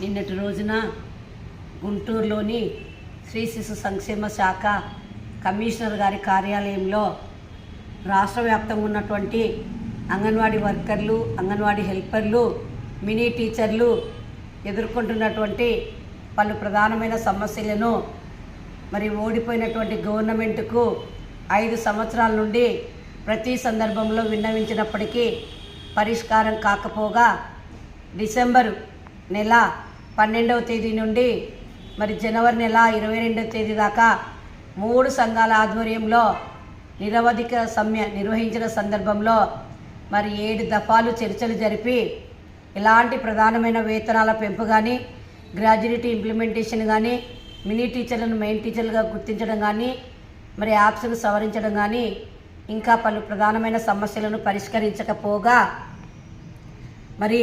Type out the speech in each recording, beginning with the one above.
నిన్నటి రోజున గుంటూరులోని శ్రీ శిశు సంక్షేమ శాఖ కమిషనర్ గారి కార్యాలయంలో రాష్ట్ర వ్యాప్తంగా ఉన్నటువంటి అంగన్వాడీ వర్కర్లు అంగన్వాడీ హెల్పర్లు మినీ టీచర్లు ఎదుర్కొంటున్నటువంటి పలు ప్రధానమైన సమస్యలను మరి ఓడిపోయినటువంటి గవర్నమెంట్కు ఐదు సంవత్సరాల నుండి ప్రతి సందర్భంలో విన్నవించినప్పటికీ పరిష్కారం కాకపోగా డిసెంబర్ నెల పన్నెండవ తేదీ నుండి మరి జనవరి నెల ఇరవై రెండవ తేదీ దాకా మూడు సంఘాల ఆధ్వర్యంలో నిరవధిక సమ్మె నిర్వహించిన సందర్భంలో మరి ఏడు దఫాలు చర్చలు జరిపి ఇలాంటి ప్రధానమైన వేతనాల పెంపు కానీ గ్రాడ్యుయేటీ ఇంప్లిమెంటేషన్ కానీ మినీ టీచర్లను మెయిన్ టీచర్లుగా గుర్తించడం కానీ మరి యాప్స్ను సవరించడం కానీ ఇంకా పలు ప్రధానమైన సమస్యలను పరిష్కరించకపోగా మరి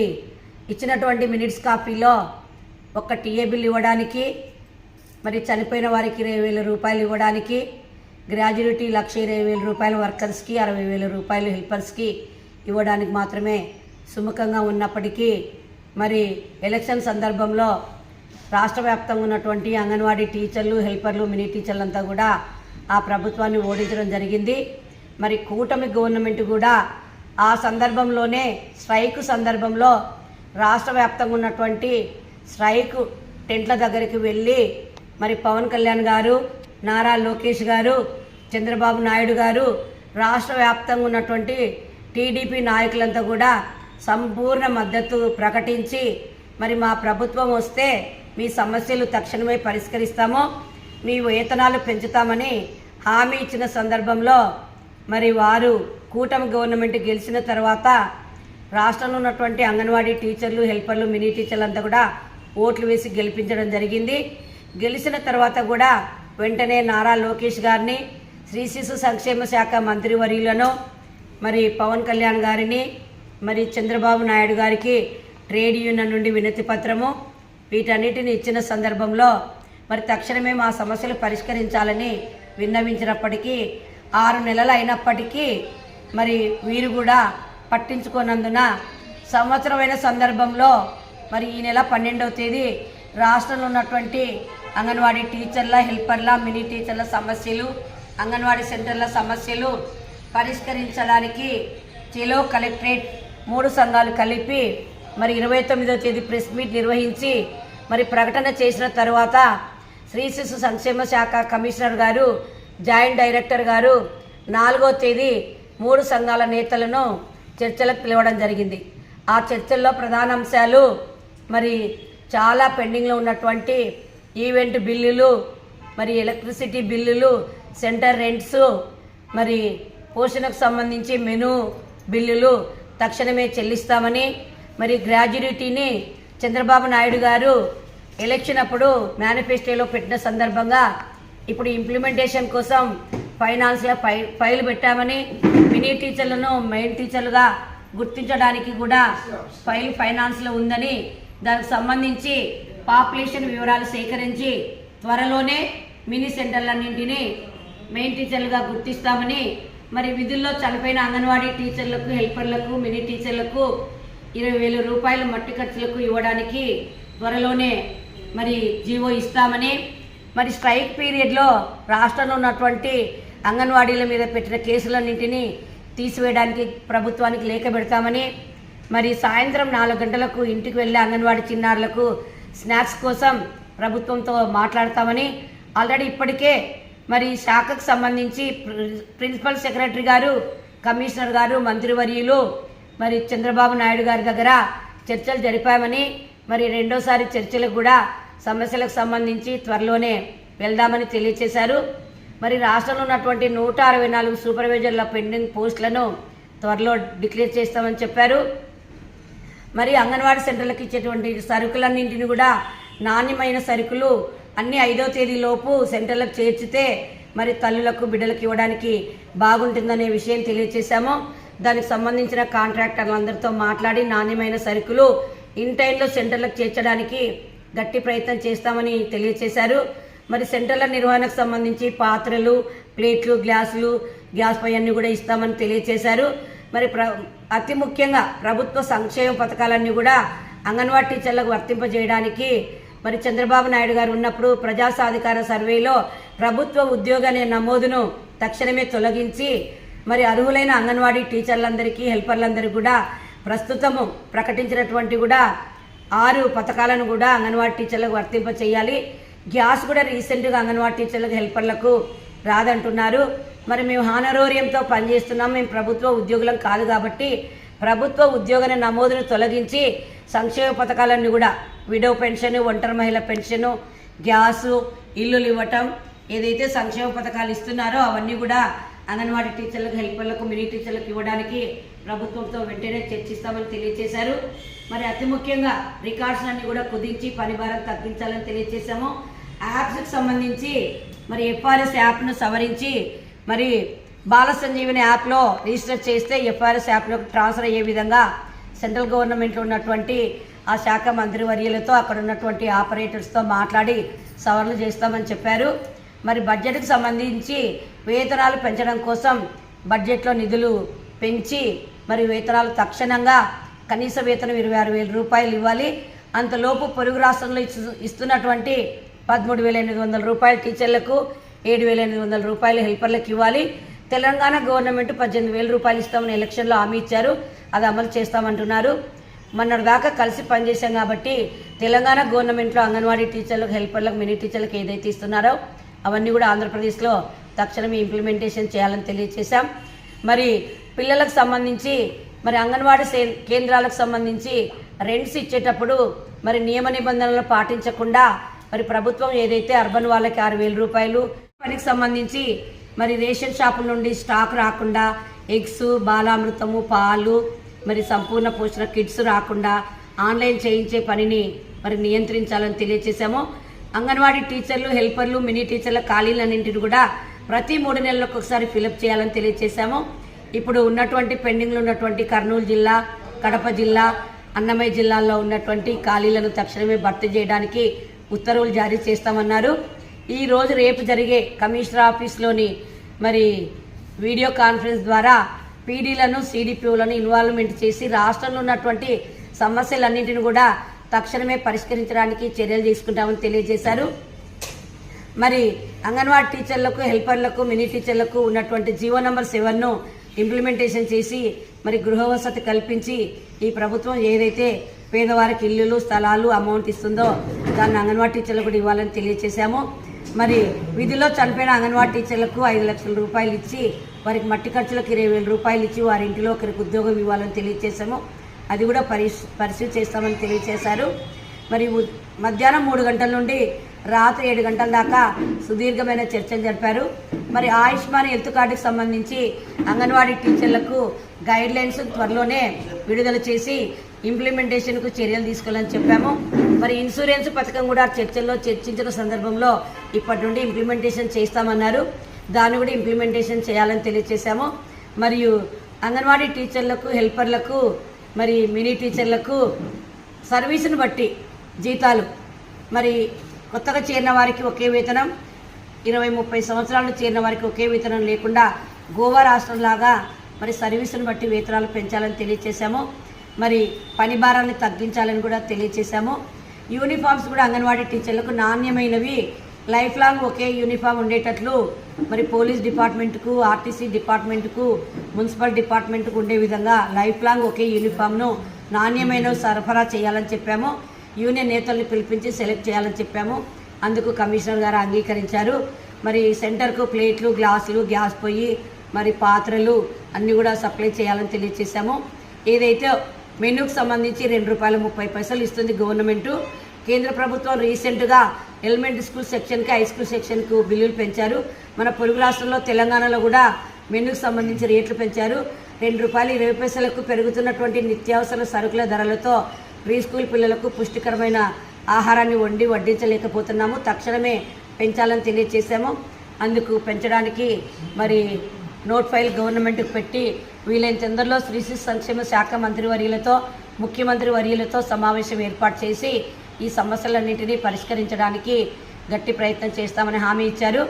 ఇచ్చినటువంటి మినిట్స్ కాపీలో ఒక్క టీఏ బిల్ ఇవ్వడానికి మరి చనిపోయిన వారికి ఇరవై వేల రూపాయలు ఇవ్వడానికి గ్రాడ్యుయేటీ లక్ష ఇరవై వేల రూపాయలు వర్కర్స్కి అరవై వేల రూపాయలు హెల్పర్స్కి ఇవ్వడానికి మాత్రమే సుముఖంగా ఉన్నప్పటికీ మరి ఎలక్షన్ సందర్భంలో రాష్ట్ర వ్యాప్తంగా ఉన్నటువంటి అంగన్వాడీ టీచర్లు హెల్పర్లు మినీ టీచర్లంతా కూడా ఆ ప్రభుత్వాన్ని ఓడించడం జరిగింది. మరి కూటమి గవర్నమెంట్ కూడా ఆ సందర్భంలోనే స్ట్రైక్ సందర్భంలో రాష్ట్ర వ్యాప్తంగా ఉన్నటువంటి స్ట్రైక్ టెంట్ల దగ్గరికి వెళ్ళి మరి పవన్ కళ్యాణ్ గారు నారా లోకేష్ గారు చంద్రబాబు నాయుడు గారు రాష్ట్ర వ్యాప్తంగా ఉన్నటువంటి టీడీపీ నాయకులంతా కూడా సంపూర్ణ మద్దతు ప్రకటించి మరి మా ప్రభుత్వం వస్తే మీ సమస్యలు తక్షణమే పరిష్కరిస్తాము. మీ వేతనాలు పెంచుతామని హామీ ఇచ్చిన సందర్భంలో మరి వారు కూటమి గవర్నమెంట్ గెలిచిన తర్వాత రాష్ట్రంలో ఉన్నటువంటి అంగన్వాడీ టీచర్లు హెల్పర్లు మినీ టీచర్లు అంతా కూడా ఓట్లు వేసి గెలిపించడం జరిగింది. గెలిచిన తర్వాత కూడా వెంటనే నారా లోకేష్ గారిని శ్రీ శిశు సంక్షేమ శాఖ మంత్రివర్యులను మరి పవన్ కళ్యాణ్ గారిని మరి చంద్రబాబు నాయుడు గారికి ట్రేడ్ యూనియన్ నుండి వినతి పత్రము. వీటన్నిటిని ఇచ్చిన సందర్భంలో మరి తక్షణమే మా సమస్యలు పరిష్కరించాలని విన్నవించినప్పటికీ ఆరు నెలలు అయినప్పటికీ మరి వీరు కూడా పట్టించుకోనందున సంవత్సరమైన సందర్భంలో మరి ఈ నెల పన్నెండవ తేదీ రాష్ట్రంలో ఉన్నటువంటి అంగన్వాడీ టీచర్ల హెల్పర్ల మినీ టీచర్ల సమస్యలు అంగన్వాడీ సెంటర్ల సమస్యలు పరిష్కరించడానికి చెలో కలెక్టరేట్ మూడు సంఘాలు కలిపి మరి ఇరవై తొమ్మిదో తేదీ ప్రెస్ మీట్ నిర్వహించి మరి ప్రకటన చేసిన తర్వాత శ్రీ శిశు సంక్షేమ శాఖ కమిషనర్ గారు జాయింట్ డైరెక్టర్ గారు నాలుగో తేదీ మూడు సంఘాల నేతలను చర్చలకు పిలవడం జరిగింది. ఆ చర్చల్లో ప్రధాన అంశాలు మరి చాలా పెండింగ్లో ఉన్నటువంటి ఈవెంట్ బిల్లులు మరి ఎలక్ట్రిసిటీ బిల్లులు సెంటర్ రెంట్స్ మరి పోషణకు సంబంధించి మెను బిల్లులు తక్షణమే చెల్లిస్తామని మరి గ్రాడ్యుయేటీని చంద్రబాబు నాయుడు గారు ఎలక్షన్ అప్పుడు మేనిఫెస్టోలో పెట్టిన సందర్భంగా ఇప్పుడు ఇంప్లిమెంటేషన్ కోసం ఫైనాన్స్లో ఫై ఫైల్ పెట్టామని మినీ టీచర్లను మెయిన్ టీచర్లుగా గుర్తించడానికి కూడా ఫైల్ ఫైనాన్స్లో ఉందని దానికి సంబంధించి పాపులేషన్ వివరాలు సేకరించి త్వరలోనే మినీ సెంటర్లన్నింటినీ మెయిన్ టీచర్లుగా గుర్తిస్తామని మరి విధుల్లో చనిపోయిన అంగన్వాడీ టీచర్లకు హెల్పర్లకు మినీ టీచర్లకు ఇరవై వేల రూపాయలు మట్టి ఖర్చులకు ఇవ్వడానికి త్వరలోనే మరి జీవో ఇస్తామని మరి స్ట్రైక్ పీరియడ్లో రాష్ట్రంలో ఉన్నటువంటి అంగన్వాడీల మీద పెట్టిన కేసులన్నింటినీ తీసివేయడానికి ప్రభుత్వానికి లేఖ పెడతామని మరి సాయంత్రం నాలుగు గంటలకు ఇంటికి వెళ్ళే అంగన్వాడీ చిన్నారులకు స్నాక్స్ కోసం ప్రభుత్వంతో మాట్లాడతామని ఆల్రెడీ ఇప్పటికే మరి శాఖకు సంబంధించి ప్రి- ప్రిన్సిపల్ సెక్రటరీ గారు కమిషనర్ గారు మంత్రివర్యులు మరి చంద్రబాబు నాయుడు గారి దగ్గర చర్చలు జరిపామని మరి రెండోసారి చర్చలకు కూడా సమస్యలకు సంబంధించి త్వరలోనే వెళ్దామని తెలియజేశారు మరి రాష్ట్రంలో ఉన్నటువంటి నూట అరవై నాలుగు సూపర్వైజర్ల పెండింగ్ పోస్టులను త్వరలో డిక్లేర్ చేస్తామని చెప్పారు. మరి అంగన్వాడీ సెంటర్లకు ఇచ్చేటువంటి సరుకులన్నింటిని కూడా నాణ్యమైన సరుకులు అన్ని ఐదో తేదీలోపు సెంటర్లకు చేర్చితే మరి తల్లులకు బిడ్డలకు ఇవ్వడానికి బాగుంటుందనే విషయం తెలియజేశాము దానికి సంబంధించిన కాంట్రాక్టర్లందరితో మాట్లాడి నాణ్యమైన సరుకులు ఇన్ టైంలో సెంటర్లకు చేర్చడానికి గట్టి ప్రయత్నం చేస్తామని తెలియజేశారు మరి సెంటర్ల నిర్వహణకు సంబంధించి పాత్రలు ప్లేట్లు గ్లాసులు గ్యాస్ పై అన్ని కూడా ఇస్తామని తెలియజేశారు మరి ప్ర అతి ముఖ్యంగా ప్రభుత్వ సంక్షేమ పథకాలన్నీ కూడా అంగన్వాడీ టీచర్లకు వర్తింపజేయడానికి మరి చంద్రబాబు నాయుడు గారు ఉన్నప్పుడు ప్రజా సాధికార సర్వేలో ప్రభుత్వ ఉద్యోగ అనే నమోదును తక్షణమే తొలగించి మరి అర్హులైన అంగన్వాడీ టీచర్లందరికీ హెల్పర్లందరికీ కూడా ప్రస్తుతము ప్రకటించినటువంటి కూడా ఆరు పథకాలను కూడా అంగన్వాడీ టీచర్లకు వర్తింప చేయాలి గ్యాస్ కూడా రీసెంట్గా అంగన్వాడీ టీచర్లకు హెల్పర్లకు రాదంటున్నారు. మరి మేము హానరోరియంతో పనిచేస్తున్నాం. మేము ప్రభుత్వ ఉద్యోగులం కాదు కాబట్టి ప్రభుత్వ ఉద్యోగ నమోదును తొలగించి సంక్షేమ పథకాలన్నీ కూడా విడో పెన్షన్ ఒంటరి మహిళ పెన్షను గ్యాసు ఇల్లులు ఇవ్వటం ఏదైతే సంక్షేమ పథకాలు ఇస్తున్నారో అవన్నీ కూడా అంగన్వాడీ టీచర్లకు హెల్పర్లకు మినీ టీచర్లకు ఇవ్వడానికి ప్రభుత్వంతో వెంటనే చర్చిస్తామని తెలియజేశారు మరి అతి ముఖ్యంగా రికార్డ్స్ అన్ని కూడా కుదించి పని భారం తగ్గించాలని తెలియజేశాము యాప్స్కి సంబంధించి మరి ఎఫ్ఆర్ఎస్ యాప్ను సవరించి మరి బాల సంజీవని యాప్లో రిజిస్టర్ చేస్తే ఎఫ్ఆర్ఎస్ యాప్లో ట్రాన్స్ఫర్ అయ్యే విధంగా సెంట్రల్ గవర్నమెంట్లో ఉన్నటువంటి ఆ శాఖ మంత్రివర్యులతో అక్కడ ఉన్నటువంటి ఆపరేటర్స్తో మాట్లాడి సవరణ చేస్తామని చెప్పారు. మరి బడ్జెట్కు సంబంధించి వేతనాలు పెంచడం కోసం బడ్జెట్లో నిధులు పెంచి మరి వేతనాలు తక్షణంగా కనీస వేతనం ఇరవై ఆరు వేల రూపాయలు ఇవ్వాలి. అంతలోపు పొరుగు రాష్ట్రంలో ఇస్తు ఇస్తున్నటువంటి పదమూడు వేల ఎనిమిది వందల రూపాయలు టీచర్లకు ఏడు వేల ఎనిమిది వందల రూపాయలు హెల్పర్లకు ఇవ్వాలి. తెలంగాణ గవర్నమెంట్ పద్దెనిమిది వేల రూపాయలు ఇస్తామని ఎలక్షన్లో హామీ ఇచ్చారు. అది అమలు చేస్తామంటున్నారు. మొన్నటి దాకా కలిసి పనిచేశాం కాబట్టి తెలంగాణ గవర్నమెంట్లో అంగన్వాడీ టీచర్లకు హెల్పర్లకు మినీ టీచర్లకు ఏదైతే ఇస్తున్నారో అవన్నీ కూడా ఆంధ్రప్రదేశ్లో తక్షణమే ఇంప్లిమెంటేషన్ చేయాలని తెలియజేశాం. మరి పిల్లలకు సంబంధించి మరి అంగన్వాడీ సే- కేంద్రాలకు సంబంధించి రెంట్స్ ఇచ్చేటప్పుడు మరి నియమ నిబంధనలు పాటించకుండా మరి ప్రభుత్వం ఏదైతే అర్బన్ వాళ్ళకి ఆరు వేల రూపాయలు పనికి సంబంధించి మరి రేషన్ షాపుల నుండి స్టాక్ రాకుండా ఎగ్స్ బాలామృతము పాలు మరి సంపూర్ణ పోషణ కిట్స్ రాకుండా ఆన్లైన్ చేయించే పనిని మరి నియంత్రించాలని తెలియజేశాము అంగన్వాడీ టీచర్లు హెల్పర్లు మినీ టీచర్ల ఖాళీలన్నింటిని కూడా ప్రతి మూడు నెలలకు ఒకసారి ఫిలప్ చేయాలని తెలియజేశాము ఇప్పుడు ఉన్నటువంటి పెండింగ్లో ఉన్నటువంటి కర్నూలు జిల్లా కడప జిల్లా అన్నమయ్య జిల్లాల్లో ఉన్నటువంటి ఖాళీలను తక్షణమే భర్తీ చేయడానికి ఉత్తర్వులు జారీ చేస్తామన్నారు. ఈ రోజు రేపు జరిగే కమిషనర్ ఆఫీస్లోని మరి వీడియో కాన్ఫరెన్స్ ద్వారా పీడీలను సిడిపిఓలను ఇన్వాల్వ్మెంట్ చేసి రాష్ట్రంలో ఉన్నటువంటి సమస్యలన్నింటిని కూడా తక్షణమే పరిష్కరించడానికి చర్యలు తీసుకుంటామని తెలియజేశారు. మరి అంగన్వాడీ టీచర్లకు హెల్పర్లకు మినీ టీచర్లకు ఉన్నటువంటి జీవో నంబర్ సెవెన్ను ఇంప్లిమెంటేషన్ చేసి మరి గృహవసతి కల్పించి ఈ ప్రభుత్వం ఏదైతే పేదవారికి ఇల్లులు స్థలాలు అమౌంట్ ఇస్తుందో దాన్ని అంగన్వాడీ టీచర్లకు కూడా ఇవ్వాలని తెలియజేశాము మరి విధిలో చనిపోయిన అంగన్వాడీ టీచర్లకు ఐదు లక్షల రూపాయలు ఇచ్చి వారికి మట్టి ఖర్చులకు ఇరవై వేల రూపాయలు ఇచ్చి వారి ఇంటిలో ఒకరికి ఉద్యోగం ఇవ్వాలని తెలియజేశాము అది కూడా పరిశు పరిశీలి చేస్తామని తెలియజేశారు మరి మధ్యాహ్నం మూడు గంటల నుండి రాత్రి ఏడు గంటల దాకా సుదీర్ఘమైన చర్చలు జరిపారు. మరి ఆయుష్మాన్ హెల్త్ కార్డుకి సంబంధించి అంగన్వాడీ టీచర్లకు గైడ్ లైన్స్ త్వరలోనే విడుదల చేసి ఇంప్లిమెంటేషన్కు చర్యలు తీసుకోవాలని చెప్పాము. మరి ఇన్సూరెన్స్ పథకం కూడా చర్చల్లో చర్చించిన సందర్భంలో ఇప్పటి నుండి ఇంప్లిమెంటేషన్ చేస్తామన్నారు. దాన్ని కూడా ఇంప్లిమెంటేషన్ చేయాలని తెలియజేశాము మరియు అంగన్వాడీ టీచర్లకు హెల్పర్లకు మరి మినీ టీచర్లకు సర్వీసును బట్టి జీతాలు. మరి కొత్తగా చేరిన వారికి ఒకే వేతనం ఇరవై ముప్పై సంవత్సరాలు చేరిన వారికి ఒకే వేతనం లేకుండా గోవా రాష్ట్రంలాగా మరి సర్వీసును బట్టి వేతనాలు పెంచాలని తెలియజేశాము మరి పని భారాన్ని తగ్గించాలని కూడా తెలియజేశాము యూనిఫామ్స్ కూడా అంగన్వాడీ టీచర్లకు నాణ్యమైనవి. లైఫ్ లాంగ్ ఒకే యూనిఫామ్ ఉండేటట్లు మరి పోలీస్ డిపార్ట్మెంట్కు ఆర్టీసీ డిపార్ట్మెంట్కు మున్సిపల్ డిపార్ట్మెంట్కు ఉండే విధంగా లైఫ్ లాంగ్ ఒకే యూనిఫామ్ను నాణ్యమైన సరఫరా చేయాలని చెప్పాము. యూనియన్ నేతల్ని పిలిపించి సెలెక్ట్ చేయాలని చెప్పాము. అందుకు కమిషనర్ గారు అంగీకరించారు. మరి సెంటర్కు ప్లేట్లు గ్లాసులు గ్యాస్ పొయ్యి మరి పాత్రలు అన్నీ కూడా సప్లై చేయాలని తెలియజేశాము ఏదైతే మెనూకి సంబంధించి రెండు రూపాయల ముప్పై పైసలు ఇస్తుంది గవర్నమెంటు. కేంద్ర ప్రభుత్వం రీసెంట్గా ఎలిమెంటరీ స్కూల్ సెక్షన్కి హై స్కూల్ సెక్షన్కు బిల్లులు పెంచారు. మన పొరుగు రాష్ట్రంలో తెలంగాణలో కూడా మెనూకి సంబంధించి రేట్లు పెంచారు. రెండు రూపాయలు ఇరవై పైసలకు పెరుగుతున్నటువంటి నిత్యావసర సరుకుల ధరలతో ప్రీ స్కూల్ పిల్లలకు పుష్టికరమైన ఆహారాన్ని వండి వడ్డించలేకపోతున్నాము. తక్షణమే పెంచాలని తెలియజేశాము. అందుకు పెంచడానికి మరి నోట్ ఫైల్ గవర్నమెంట్కి పెట్టి వీలైన తొందరలో శ్రీ శిశు సంక్షేమ శాఖ మంత్రి వర్యులతో ముఖ్యమంత్రి వర్యులతో సమావేశం ఏర్పాటు చేసి ఈ సమస్యలన్నింటినీ పరిష్కరించడానికి గట్టి ప్రయత్నం చేస్తామని హామీ ఇచ్చారు.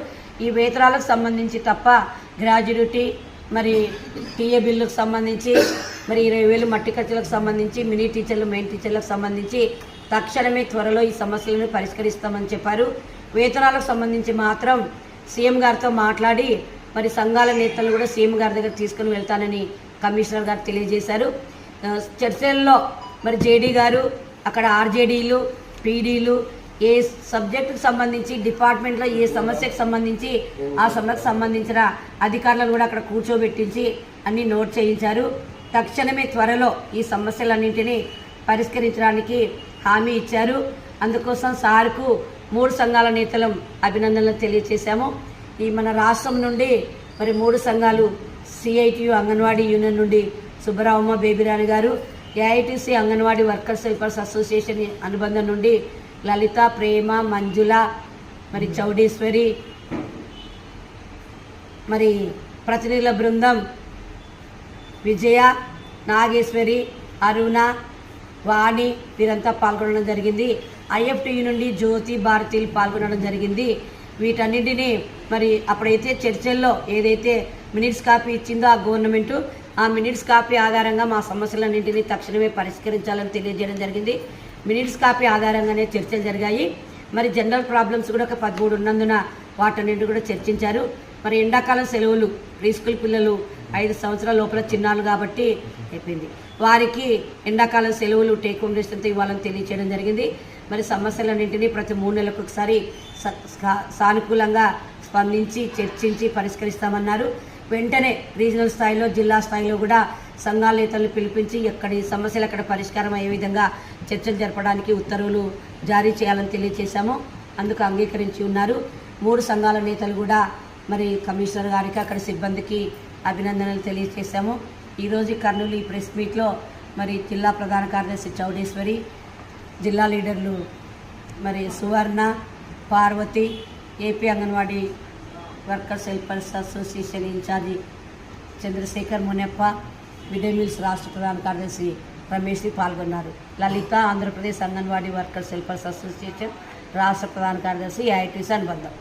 ఈ వేతనాలకు సంబంధించి తప్ప గ్రాడ్యుటీ మరి టీఏ బిల్లుకు సంబంధించి మరి ఇరవై వేలు మట్టి ఖర్చులకు సంబంధించి మినీ టీచర్లు మెయిన్ టీచర్లకు సంబంధించి తక్షణమే త్వరలో ఈ సమస్యలను పరిష్కరిస్తామని చెప్పారు. వేతనాలకు సంబంధించి మాత్రం సీఎం గారితో మాట్లాడి మరి సంఘాల నేతలు కూడా సీఎం గారి దగ్గర తీసుకుని వెళ్తానని కమిషనర్ గారు తెలియజేశారు. చర్చల్లో మరి జేడీ గారు అక్కడ ఆర్జేడీలు పీడీలు ఏ సబ్జెక్టుకు సంబంధించి డిపార్ట్మెంట్లో ఏ సమస్యకు సంబంధించి ఆ సమస్యకు సంబంధించిన అధికారులను కూడా అక్కడ కూర్చోబెట్టించి అన్ని నోట్ చేయించారు. తక్షణమే త్వరలో ఈ సమస్యలన్నింటినీ పరిష్కరించడానికి హామీ ఇచ్చారు. అందుకోసం సార్కు మూడు సంఘాల నేతలం అభినందనలు తెలియజేశాము. ఈ మన రాష్ట్రం నుండి మరి మూడు సంఘాలు సిఐటియు అంగన్వాడీ యూనియన్ నుండి సుబ్బరామమ్మ బేబీరాణి గారు AITC anganwadi workers helpers association అనుబంధం నుండి లలిత ప్రేమ మంజుల మరి చౌడీశ్వరి మరి ప్రతినిధుల బృందం విజయ నాగేశ్వరి అరుణ వాణి వీరంతా పాల్గొనడం జరిగింది. ఐఎఫ్టియు నుండి జ్యోతి భారతీలు పాల్గొనడం జరిగింది. వీటన్నింటినీ మరి అప్పుడైతే చర్చల్లో ఏదైతే మినిట్స్ కాపీ ఇచ్చిందో ఆ గవర్నమెంట్ ఆ మినిట్స్ కాపీ ఆధారంగా మా సమస్యలన్నింటినీ తక్షణమే పరిష్కరించాలని తెలియజేయడం జరిగింది. మినిట్స్ కాపీ ఆధారంగానే చర్చలు జరిగాయి. మరి జనరల్ ప్రాబ్లమ్స్ కూడా ఒక పదమూడు ఉన్నందున వాటన్నింటి కూడా చర్చించారు. మరి ఎండాకాలం సెలవులు ప్రీ స్కూల్ పిల్లలు ఐదు సంవత్సరాల లోపల చిన్నాలు కాబట్టి అయిపోయింది. వారికి ఎండాకాలం సెలవులు టేక్ హోమ్ డెస్టంతో ఇవ్వాలని తెలియచేయడం జరిగింది. మరి సమస్యలన్నింటినీ ప్రతి మూడు నెలలకు ఒకసారి స- సానుకూలంగా స్పందించి చర్చించి పరిష్కరిస్తామన్నారు. వెంటనే రీజనల్ స్థాయిలో జిల్లా స్థాయిలో కూడా సంఘాల నేతలను పిలిపించి ఎక్కడి సమస్యలు అక్కడ పరిష్కారం అయ్యే విధంగా చర్చలు జరపడానికి ఉత్తర్వులు జారీ చేయాలని తెలియజేశాము. అందుకు అంగీకరించి ఉన్నారు. మూడు సంఘాల నేతలు కూడా మరి కమిషనర్ గారికి అక్కడ సిబ్బందికి అభినందనలు తెలియజేశాము. ఈరోజు కర్నూలు ఈ ప్రెస్ మీట్లో మరి జిల్లా ప్రధాన కార్యదర్శి చౌడేశ్వరి జిల్లా లీడర్లు మరి Suvarna Parvathi AP anganwadi workers helpers association incharge Chandrasekhar Muneppa mid meals రాష్ట్ర ప్రధాన కార్యదర్శి రమేష్ పాల్గొన్నారు. Lalitha Andhra Pradesh anganwadi workers helpers association రాష్ట్ర ప్రధాన కార్యదర్శి ఐఐటీసీ అనుబంధం.